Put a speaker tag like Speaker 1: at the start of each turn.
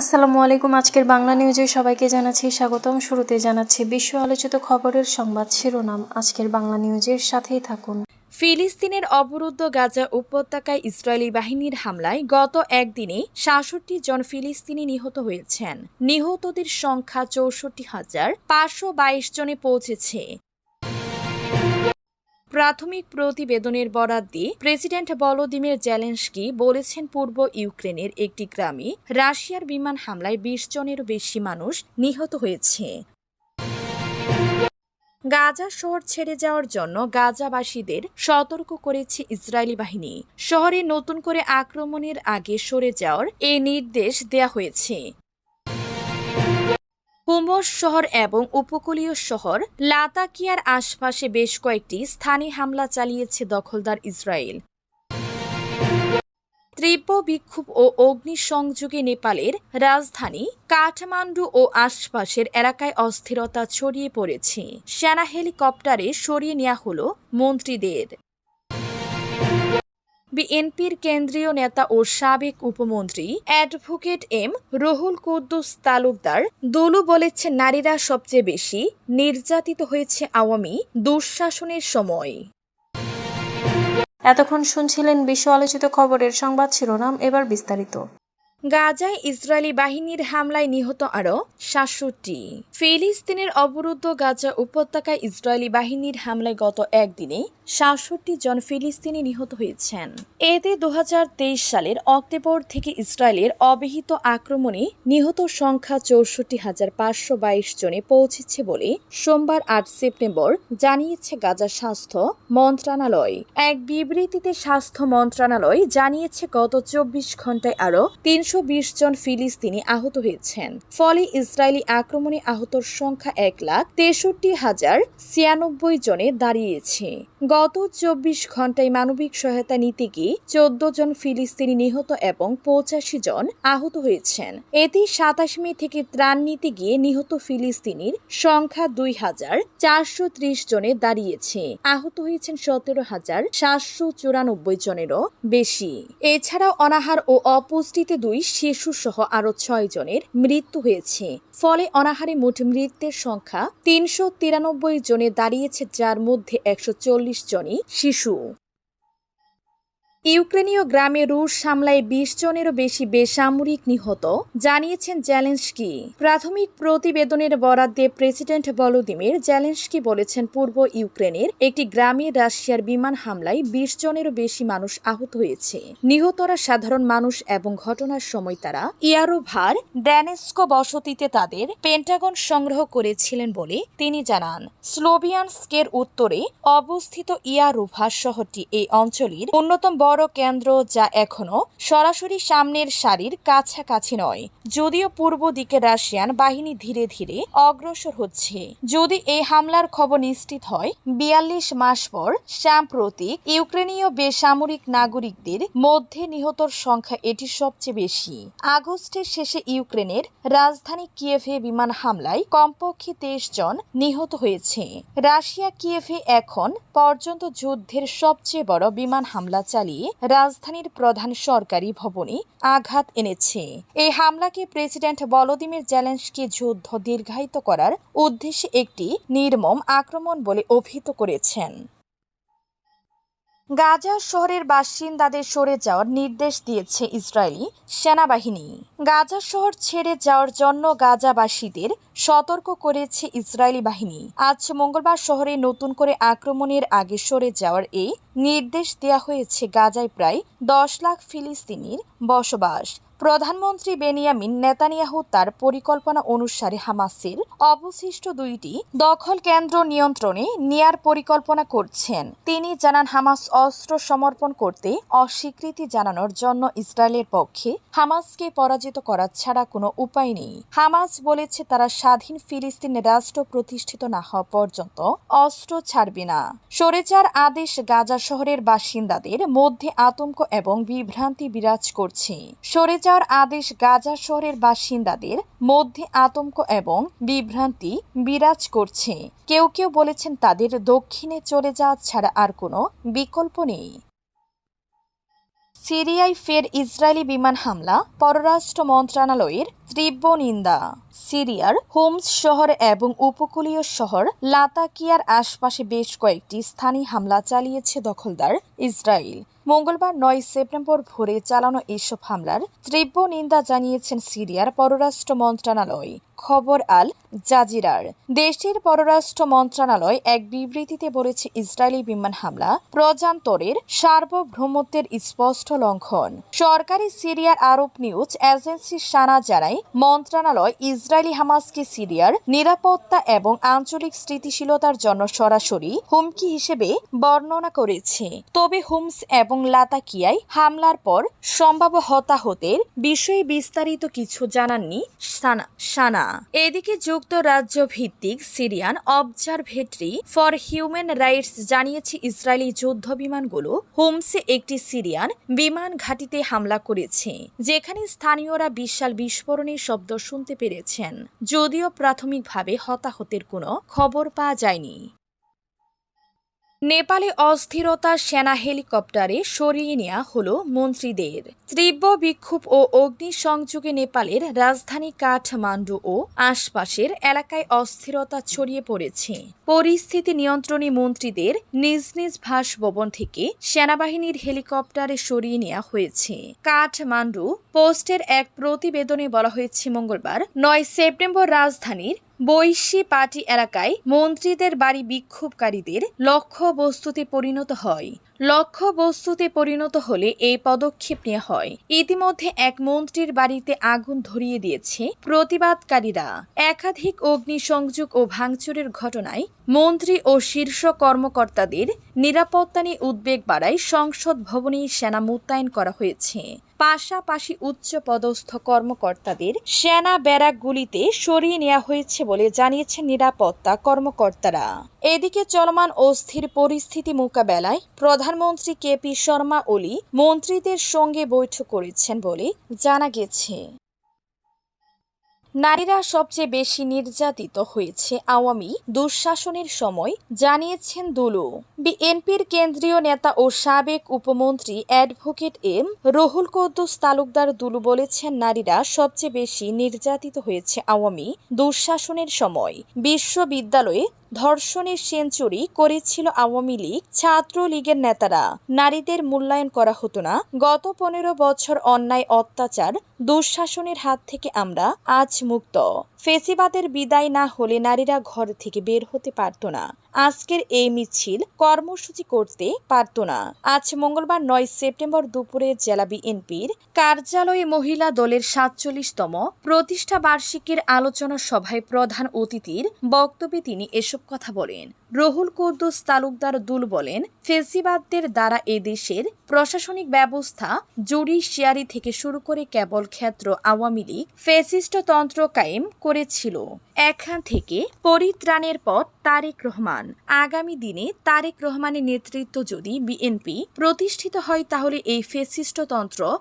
Speaker 1: আসসালামু আলাইকুম আজকের বাংলা নিউজে সবাইকে জানাচ্ছি স্বাগতম শুরুতে জানাচ্ছি বিশ্ব আলোচিত খবরের সংবাদ শিরোনাম আজকের বাংলা নিউজের সাথেই থাকুন
Speaker 2: ফিলিস্তিনের অবরুদ্ধ গাজা উপত্যকায় ইসরায়েলি বাহিনীর হামলায় গত একদিনে সাতষট্টি জন ফিলিস্তিনি নিহত হয়েছেন নিহতদের সংখ্যা চৌষট্টি হাজার পাঁচশো বাইশ জনে পৌঁছেছে প্রাথমিক প্রতিবেদনের বরাদ দিয়ে প্রেসিডেন্ট বলোদিমির জ্যালেন্সকি বলেছেন পূর্ব ইউক্রেনের একটি গ্রামে রাশিয়ার বিমান হামলায় বিশ জনেরও বেশি মানুষ নিহত হয়েছে গাজা শহর ছেড়ে যাওয়ার জন্য গাজাবাসীদের সতর্ক করেছে ইসরায়েলি বাহিনী শহরে নতুন করে আক্রমণের আগে সরে যাওয়ার এই নির্দেশ দেয়া হয়েছে কুম্ভ শহর এবং উপকূলীয় শহর লাতাকিয়ার আশপাশে বেশ কয়েকটি স্থানে হামলা চালিয়েছে দখলদার ইসরায়েল তীব্র বিক্ষোভ ও অগ্নিসংযোগে নেপালের রাজধানী কাঠমান্ডু ও আশপাশের এলাকায় অস্থিরতা ছড়িয়ে পড়েছে সেনা হেলিকপ্টারে সরিয়ে নেওয়া হল মন্ত্রীদের বিএনপির কেন্দ্রীয় নেতা ও সাবেক উপমন্ত্রী অ্যাডভোকেট এম রহুল কুদ্দুস তালুকদার দুলু বলেছে নারীরা সবচেয়ে বেশি নির্যাতিত হয়েছে আওয়ামী দুঃশাসনের সময়
Speaker 1: এতক্ষণ শুনছিলেন বিশ্ব আলোচিত খবরের সংবাদ শিরোনাম এবার বিস্তারিত
Speaker 2: গাজায় ইসরায়েলি বাহিনীর হামলায় নিহত আরও সাতষট্টি ফিলিস্তিনের অবরুদ্ধ গাজা উপত্যকায় ইসরায়েলি বাহিনীর হামলায় গত একদিনে সাতষট্টি জন ফিলিস্তিনি নিহত হয়েছেন এতে দু সালের অক্টোবর থেকে ইসরায়েলের অবিহিত আক্রমণে নিহত সংখ্যা চৌষট্টি হাজার পাঁচশো বাইশ জনে পৌঁছেছে বলে সোমবার আট সেপ্টেম্বর জানিয়েছে গাজার স্বাস্থ্য মন্ত্রণালয় এক বিবৃতিতে স্বাস্থ্য মন্ত্রণালয় জানিয়েছে গত চব্বিশ ঘন্টায় আরও তিনশো একশো জন ফিলিস্তিনি আহত হয়েছেন ফলে ইসরায়েলি আক্রমণে আহতর সংখ্যা এক লাখ তেষট্টি হাজার ছিয়ানব্বই জনে দাঁড়িয়েছে গত চব্বিশ ঘন্টায় মানবিক সহায়তা নিতে গিয়ে চোদ্দ জন ফিলিস্তিনি নিহত এবং পঁচাশি জন আহত হয়েছেন এতে সাতাশ মে থেকে ত্রাণ নিতে গিয়ে নিহত ফিলিস্তিনির সংখ্যা দুই হাজার চারশো ত্রিশ জনে দাঁড়িয়েছে আহত হয়েছেন সতেরো হাজার সাতশো চুরানব্বই জনেরও বেশি এছাড়াও অনাহার ও অপুষ্টিতে দুই শিশুসহ আরও ছয় জনের মৃত্যু হয়েছে ফলে অনাহারে মোট মৃত্যুর সংখ্যা তিনশো তিরানব্বই জনে দাঁড়িয়েছে যার মধ্যে একশো চল্লিশ জনই শিশু ইউক্রেনীয় গ্রামে রুশ হামলায় বিশ জনেরও বেশি বেসামরিক নিহত জানিয়েছেন জ্যালেন্সকি প্রাথমিক প্রতিবেদনের বরাদ দিয়ে প্রেসিডেন্ট বলোদিমির জ্যালেন্সকি বলেছেন পূর্ব ইউক্রেনের একটি গ্রামে রাশিয়ার বিমান হামলায় বিশ জনেরও বেশি মানুষ আহত হয়েছে নিহতরা সাধারণ মানুষ এবং ঘটনার সময় তারা ইয়ারোভার ড্যানেস্কো বসতিতে তাদের পেন্টাগন সংগ্রহ করেছিলেন বলে তিনি জানান স্লোভিয়ানস্কের উত্তরে অবস্থিত ইয়ারোভার শহরটি এই অঞ্চলের অন্যতম বড় বড় কেন্দ্র যা এখনও সরাসরি সামনের সারির কাছাকাছি নয় যদিও পূর্ব দিকে রাশিয়ান বাহিনী ধীরে ধীরে অগ্রসর হচ্ছে যদি এই হামলার খবর নিশ্চিত হয় বিয়াল্লিশ মাস পর সাম্প্রতিক ইউক্রেনীয় বেসামরিক নাগরিকদের মধ্যে নিহতর সংখ্যা এটি সবচেয়ে বেশি আগস্টের শেষে ইউক্রেনের রাজধানী কিয়েভে বিমান হামলায় কমপক্ষে তেইশ জন নিহত হয়েছে রাশিয়া কিয়েভে এখন পর্যন্ত যুদ্ধের সবচেয়ে বড় বিমান হামলা চালিয়ে রাজধানীর প্রধান সরকারি ভবনে আঘাত এনেছে এই হামলাকে প্রেসিডেন্ট বলদিমির চ্যালেঞ্জকে যুদ্ধ দীর্ঘায়িত করার উদ্দেশ্যে একটি নির্মম আক্রমণ বলে অভিহিত করেছেন গাজা শহরের বাসিন্দাদের সরে যাওয়ার নির্দেশ দিয়েছে ইসরায়েলি সেনাবাহিনী গাজা শহর ছেড়ে যাওয়ার জন্য গাজাবাসীদের সতর্ক করেছে ইসরায়েলি বাহিনী আজ মঙ্গলবার শহরে নতুন করে আক্রমণের আগে সরে যাওয়ার এই নির্দেশ দেওয়া হয়েছে গাজায় প্রায় দশ লাখ ফিলিস্তিনির বসবাস প্রধানমন্ত্রী বেনিয়ামিন নেতানিয়াহু তার পরিকল্পনা অনুসারে হামাসের অবশিষ্ট দুইটি দখল কেন্দ্র নিয়ন্ত্রণে নেয়ার পরিকল্পনা করছেন তিনি জানান হামাস অস্ত্র সমর্পণ করতে অস্বীকৃতি জানানোর জন্য ইসরায়েলের পক্ষে হামাসকে পরাজিত করা ছাড়া কোনো উপায় নেই হামাস বলেছে তারা স্বাধীন ফিলিস্তিন রাষ্ট্র প্রতিষ্ঠিত না হওয়া পর্যন্ত অস্ত্র ছাড়বে না সরেচার আদেশ গাজা শহরের বাসিন্দাদের মধ্যে আতঙ্ক এবং বিভ্রান্তি বিরাজ করছে যাওয়ার আদেশ গাজা শহরের বাসিন্দাদের মধ্যে আতঙ্ক এবং বিভ্রান্তি বিরাজ করছে কেউ কেউ বলেছেন তাদের দক্ষিণে চলে যাওয়া ছাড়া আর কোনো বিকল্প নেই সিরিয়ায় ফের ইসরায়েলি বিমান হামলা পররাষ্ট্র মন্ত্রণালয়ের তীব্র নিন্দা সিরিয়ার হোমস শহর এবং উপকূলীয় শহর লাতাকিয়ার আশপাশে বেশ কয়েকটি স্থানীয় হামলা চালিয়েছে দখলদার ইসরায়েল মঙ্গলবার নয় সেপ্টেম্বর ভোরে চালানো এইসব হামলার তীব্র নিন্দা জানিয়েছেন সিরিয়ার পররাষ্ট্র মন্ত্রণালয় খবর আল জাজিরার দেশটির পররাষ্ট্র মন্ত্রণালয় এক বিবৃতিতে বলেছে ইসরায়েলি বিমান হামলা প্রজান্তরের সার্বভৌমত্বের স্পষ্ট লঙ্ঘন সরকারি সিরিয়ার আরব নিউজ এজেন্সি সানা জানায় মন্ত্রণালয় ইসরায়েলি হামাসকে সিরিয়ার নিরাপত্তা এবং আঞ্চলিক স্থিতিশীলতার জন্য সরাসরি হুমকি হিসেবে বর্ণনা করেছে তবে হুমস এবং লাতাকিয়ায় হামলার পর সম্ভাব্য হতাহতের বিষয়ে বিস্তারিত কিছু জানাননি সানা না এদিকে যুক্তরাজ্য ভিত্তিক Syrian observatory for human rights জানিয়েছে ইসরায়েলি যুদ্ধ বিমানগুলো হোমসে একটি সিরিয়ান বিমান ঘাঁটিতে হামলা করেছে যেখানে স্থানীয়রা বিশাল বিস্ফোরণের শব্দ শুনতে পেরেছেন যদিও প্রাথমিকভাবে হতাহতের কোনো খবর পাওয়া যায়নি নেপালে অস্থিরতা সেনা হেলিকপ্টারে সরিয়ে নেওয়া হল মন্ত্রীদের তীব্র বিক্ষোভ ও অগ্নিসংযোগে নেপালের রাজধানী কাঠমান্ডু ও আশপাশের এলাকায় অস্থিরতা ছড়িয়ে পড়েছে পরিস্থিতি নিয়ন্ত্রণে মন্ত্রীদের নিজ নিজ ভাসভবন থেকে সেনাবাহিনীর হেলিকপ্টারে সরিয়ে নেওয়া হয়েছে কাঠমান্ডু পোস্টের এক প্রতিবেদনে বলা হয়েছে মঙ্গলবার নয় সেপ্টেম্বর রাজধানীর বৈশী পার্টি এলাকায় মন্ত্রীদের বাড়ি বিক্ষোভকারীদের লক্ষ্যবস্তুতে পরিণত হয় লক্ষ্য বস্তুতে পরিণত হলে এই পদক্ষেপ নেওয়া হয় ইতিমধ্যে এক মন্ত্রীর বাড়িতে আগুন ধরিয়ে দিয়েছে প্রতিবাদকারীরা একাধিক অগ্নিসংযোগ ও ভাঙচুরের ঘটনায় মন্ত্রী ও শীর্ষ কর্মকর্তাদের নিরাপত্তা নিয়ে উদ্বেগ বাড়ায় সংসদ ভবনে সেনা মোতায়েন করা হয়েছে পাশাপাশি উচ্চ পদস্থ কর্মকর্তাদের সেনা ব্যারাকগুলিতে সরিয়ে নেওয়া হয়েছে বলে জানিয়েছেন নিরাপত্তা কর্মকর্তারা এদিকে চলমান অস্থির পরিস্থিতি মোকাবেলায় প্রধান প্রধানমন্ত্রী কেপি শর্মা ওলি মন্ত্রীদের সঙ্গে বৈঠক করেছেন বলে জানা গেছে নারীরা সবচেয়ে বেশি নির্যাতিত হয়েছে আওয়ামী দুঃশাসনের সময় জানিয়েছেন দুলু বিএনপির কেন্দ্রীয় নেতা ও সাবেক উপমন্ত্রী অ্যাডভোকেট এম রহুল কদ্দুস তালুকদার দুলু বলেছেন নারীরা সবচেয়ে বেশি নির্যাতিত হয়েছে আওয়ামী দুঃশাসনের সময় বিশ্ববিদ্যালয়ে ধর্ষণের সেঞ্চুরি করেছিল আওয়ামী লীগ ছাত্র লীগের নেতারা নারীদের মূল্যায়ন করা হতো না গত পনেরো বছর অন্যায় অত্যাচার দুঃশাসনের হাত থেকে আমরা আজ মুক্ত ফেসিবাদের বিদায় না হলে নারীরা ঘর থেকে বের হতে পারত না আজকের এই মিছিল কর্মসূচি করতে পারত না আজ মঙ্গলবার নয় সেপ্টেম্বর দুপুরে জেলা বিএনপির কার্যালয়ে মহিলা দলের সাতচল্লিশতম প্রতিষ্ঠা বার্ষিকীর আলোচনা সভায় প্রধান অতিথির বক্তব্যে তিনি এসব কথা বলেন রহুল কুদ্দুস তালুকদার দুল বলেন ফেসিবাদদের দ্বারা এ দেশের প্রশাসনিক ব্যবস্থা জুডিশিয়ারি থেকে শুরু করে কেবল ক্ষেত্র আওয়ামী লীগ ফেসিস্টতন্ত্র কায়েম করেছিল এখান থেকে পরিত্রাণের পথ তারেক রহমান আগামী দিনে তারেক রহমানের নেতৃত্ব যদি বিএনপি প্রতিষ্ঠিত হয় তাহলে এই ফেসিস্টতন্ত্র